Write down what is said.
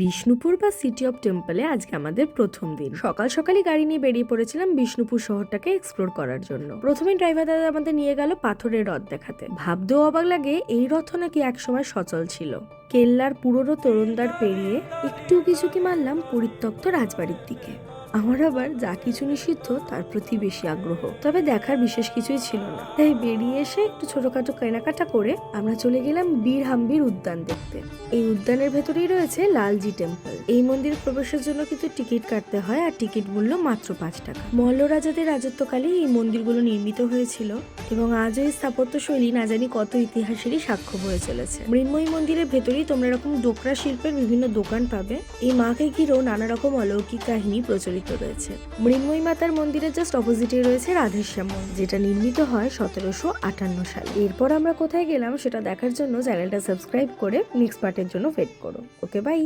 বিষ্ণুপুর বা city of টেম্পলে আজকে আমাদের প্রথম দিন। সকাল সকালই গাড়ি নিয়ে বেরিয়ে পড়েছিলাম বিষ্ণুপুর শহরটাকে এক্সপ্লোর করার জন্য। প্রথমে ড্রাইভার দাদা আমাদের নিয়ে গেল পাথরের রথ দেখাতে। ভাবতেও অবাক লাগে, এই রথ নাকি একসময় সচল ছিল। কেল্লার পুরনো তরুণদার পেরিয়ে একটু কিছুকি মারলাম পরিত্যক্ত রাজবাড়ির দিকে। আমার আবার যা কিছু নিষিদ্ধ, তার প্রতি বেশি আগ্রহ। তবে দেখার বিশেষ কিছুই ছিল না। তাই বেরিয়ে এসে একটু ছোটখাটো কেনাকাটা করে আমরা চলে গেলাম বীর হাম্বির উদ্যান দেখতে। এই উদ্যানের ভেতরেই রয়েছে লালজি টেম্পল। এই মন্দির প্রবেশের জন্য কিন্তু টিকিট কাটতে হয় আর টিকিট মূল্য মাত্র পাঁচ টাকা। মল্ল রাজাদের রাজত্বকালে এই মন্দিরগুলো নির্মিত হয়েছিল এবং আজও এই স্থাপত্য শৈলী না জানি কত ইতিহাসেরই সাক্ষ্য বয়ে চলেছে। মৃন্ময়ী মন্দিরের ভেতরেই তোমরা এরকম ডোকরা শিল্পের বিভিন্ন দোকান পাবে। এই মাকে ঘিরেও নানা রকম অলৌকিক কাহিনী প্রচলিত রয়েছে। মৃন্ময়ী মাতার মন্দিরের জাস্ট অপোজিটে রয়েছে রাধেশ্যাম যেটা নির্মিত হয় সতেরোশো আটান্ন সালে। এরপর আমরা কোথায় গেলাম সেটা দেখার জন্য চ্যানেলটা সাবস্ক্রাইব করে নেক্সট পার্টের জন্য ওয়েট করো। Okay bye